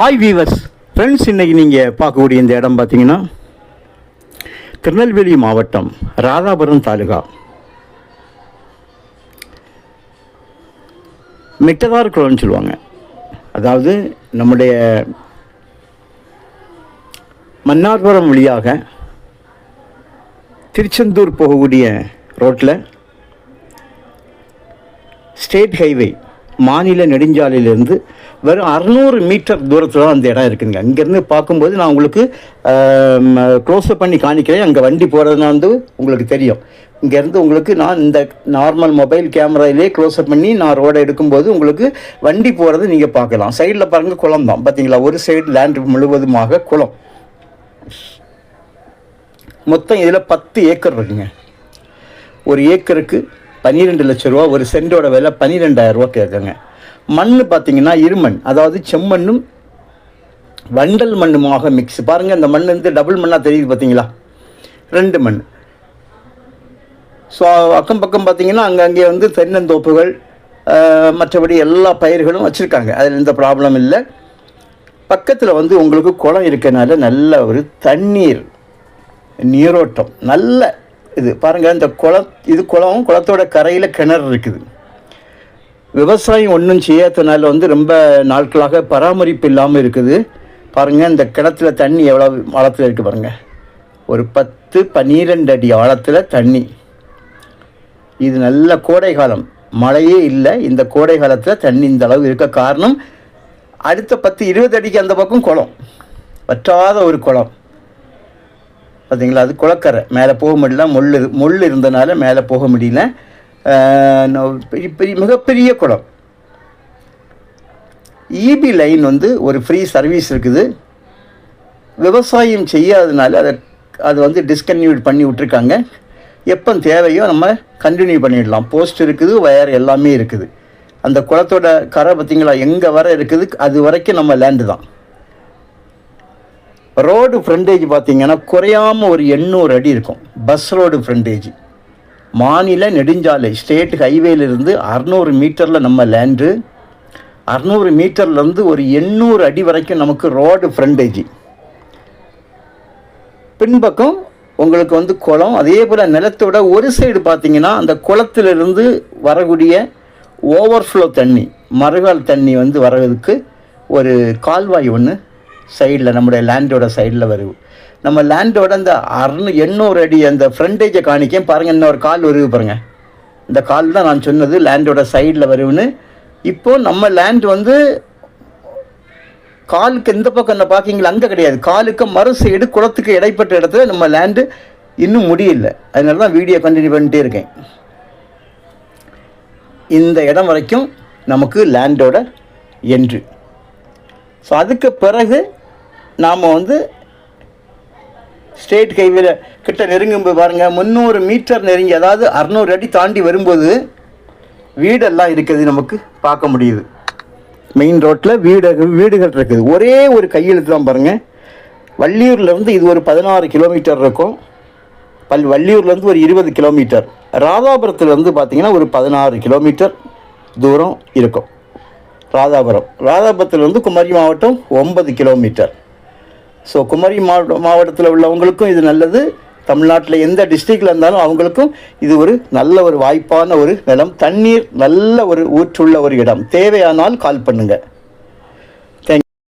Hi viewers friends இன்னைக்கு நீங்கள் பார்க்கக்கூடிய இந்த இடம் பார்த்தீங்கன்னா திருநெல்வேலி மாவட்டம் ராதாபுரம் தாலுகா. மிட்டதார் குளம்னு சொல்லுவாங்க. அதாவது நம்முடைய மன்னார்புரம் வழியாக திருச்செந்தூர் போகக்கூடிய ரோட்டில் ஸ்டேட் ஹைவே மாநில நெடுஞ்சாலையிலேருந்து வெறும் அறநூறு மீட்டர் தூரத்தில் தான் அந்த இடம் இருக்குதுங்க அங்கேருந்து பார்க்கும்போது நான் உங்களுக்கு க்ளோஸ்அப் பண்ணி காணிக்கிறேன். அங்கே வண்டி போகிறதுனா வந்து உங்களுக்கு தெரியும். இங்கேருந்து உங்களுக்கு நான் இந்த நார்மல் மொபைல் கேமராயிலே க்ளோஸ்அப் பண்ணி நான் ரோடை எடுக்கும்போது உங்களுக்கு வண்டி போகிறது நீங்கள் பார்க்கலாம். சைடில் பாருங்கள் குளம் தான். பார்த்தீங்களா ஒரு சைடு லேண்ட் முழுவதுமாக குளம். மொத்தம் இதில் பத்து ஏக்கர் இருக்குங்க. ஒரு ஏக்கருக்கு பன்னிரெண்டு லட்ச ரூபா ஒரு சென்டோட விலை பன்னிரெண்டாயிரம் ரூபா கேட்குங்க மண் பார்த்தீங்கன்னா இருமண் அதாவது செம்மண்ணும் வண்டல் மண்ணுமாக மிக்ஸ் பாருங்கள் இந்த மண் வந்து டபுள் மண்ணாக தெரியுது பார்த்தீங்களா? ரெண்டு மண். ஸோ அக்கம் பக்கம் பார்த்தீங்கன்னா அங்கங்கே வந்து தென்னந்தோப்புகள் மற்றபடி எல்லா பயிர்களும் வச்சுருக்காங்க. அதில் எந்த ப்ராப்ளம் இல்லை. பக்கத்தில் வந்து உங்களுக்கு குளம் இருக்கனால நல்ல ஒரு தண்ணீர் நீரோட்டம் நல்ல இது பாருங்கள் இந்த குளம் இது குளம் குளத்தோட கரையில் கிணறு இருக்குது. விவசாயம் ஒன்றும் செய்யாதனால வந்து ரொம்ப நாட்களாக பராமரிப்பு இல்லாமல் இருக்குது. பாருங்கள் இந்த கிணத்துல தண்ணி எவ்வளோ ஆழத்தில் இருக்குது பாருங்கள் ஒரு பத்து பன்னிரெண்டு அடி ஆழத்தில் தண்ணி. இது நல்ல கோடை காலம். மழையே இல்லை இந்த கோடை காலத்தில் தண்ணி இந்த அளவு இருக்க காரணம் அடுத்த பத்து இருபது அடிக்கு அந்த பக்கம் குளம். வற்றாத ஒரு குளம். பார்த்தீங்களா அது குளக்கரை. மேலே போக முடியல. முள் முள் இருந்தனால மேலே போக முடியல. நோ- பெரிய பெரிய மிகப்பெரிய குளம். இபி லைன் வந்து ஒரு ஃப்ரீ சர்வீஸ் இருக்குது. விவசாயம் செய்யாதனால அதை அது வந்து டிஸ்கன்டினியூட் பண்ணி விட்ருக்காங்க எப்போ தேவையோ நம்ம கண்டினியூ பண்ணிடலாம். போஸ்ட் இருக்குது வயர் எல்லாமே இருக்குது. அந்த குளத்தோட கரை பார்த்தீங்களா எங்கே வர இருக்குது அது வரைக்கும் நம்ம லேண்டு தான். ரோடு ஃப்ரண்டேஜ் பார்த்தீங்கன்னா குறையாமல் ஒரு எண்ணூறு அடி இருக்கும். பஸ் ரோடு ஃப்ரண்டேஜ் மாநில நெடுஞ்சாலை ஸ்டேட் ஹைவேலிருந்து அறநூறு மீட்டரில் நம்ம லேண்டு அறநூறு மீட்டர்லேருந்து ஒரு எண்ணூறு அடி வரைக்கும் நமக்கு ரோடு ஃப்ரண்டேஜ் பின்பக்கம் உங்களுக்கு வந்து குளம். அதே போல் நிலத்தோட ஒரு சைடு பார்த்தீங்கன்னா அந்த குளத்திலிருந்து வரக்கூடிய ஓவர்ஃப்ளோ தண்ணி மறுகால் தண்ணி வந்து வர்றதுக்கு ஒரு கால்வாய் ஒன்று சைடில் நம்முடைய லேண்டோட சைடில் வருது. நம்ம லேண்டோட அந்த அறுநூ எண்ணூறு அடி அந்த ஃப்ரண்டேஜை காணிக்கேன் பாருங்கள் இன்னொரு கால் வருது பாருங்கள் இந்த கால் தான் நான் சொன்னது லேண்டோட சைடில் வருதுன்னு. இப்போது நம்ம லேண்ட் வந்து காலுக்கு இந்த பக்கம் என்ன பார்க்கிங்களா? அங்கே கிடையாது. காலுக்கு மறு சைடு குளத்துக்கு இடைப்பட்ட இடத்துல நம்ம லேண்டு இன்னும் முடியல. அதனால தான் வீடியோ கண்டினியூ பண்ணிட்டே இருக்கேன். இந்த இடம் வரைக்கும் நமக்கு லேண்டோட என்று ஸோ அதுக்கு பிறகு நாம் வந்து ஸ்டேட் ஹைவேல கிட்ட நெருங்கும்போது பாருங்கள் முந்நூறு மீட்டர் நெருங்கி அதாவது அறநூறு அடி தாண்டி வரும்போது வீடெல்லாம் இருக்குது நமக்கு பார்க்க முடியுது. மெயின் ரோட்டில் வீடு வீடுகள் இருக்குது. ஒரே ஒரு கையெழுத்து தான் பாருங்கள் வள்ளியூர்லேருந்து இது ஒரு பதினாறு கிலோமீட்டர் இருக்கும். பல் வள்ளியூர்லேருந்து ஒரு இருபது கிலோமீட்டர் ராதாபுரத்துலேருந்து பார்த்தீங்கன்னா ஒரு பதினாறு கிலோமீட்டர் தூரம் இருக்கும். ராதாபுரம். ராதாபுரத்துலேருந்து குமரி மாவட்டம் ஒன்பது கிலோமீட்டர் ஸோ குமரி மாவட்ட மாவட்டத்தில் உள்ளவங்களுக்கும் இது நல்லது. தமிழ்நாட்டில் எந்த டிஸ்ட்ரிக்டில் இருந்தாலும் அவங்களுக்கும் இது ஒரு நல்ல ஒரு வாய்ப்பான ஒரு நிலம். தண்ணீர் நல்ல ஒரு ஊற்றுள்ள ஒரு இடம். தேவையானால் கால் பண்ணுங்கள்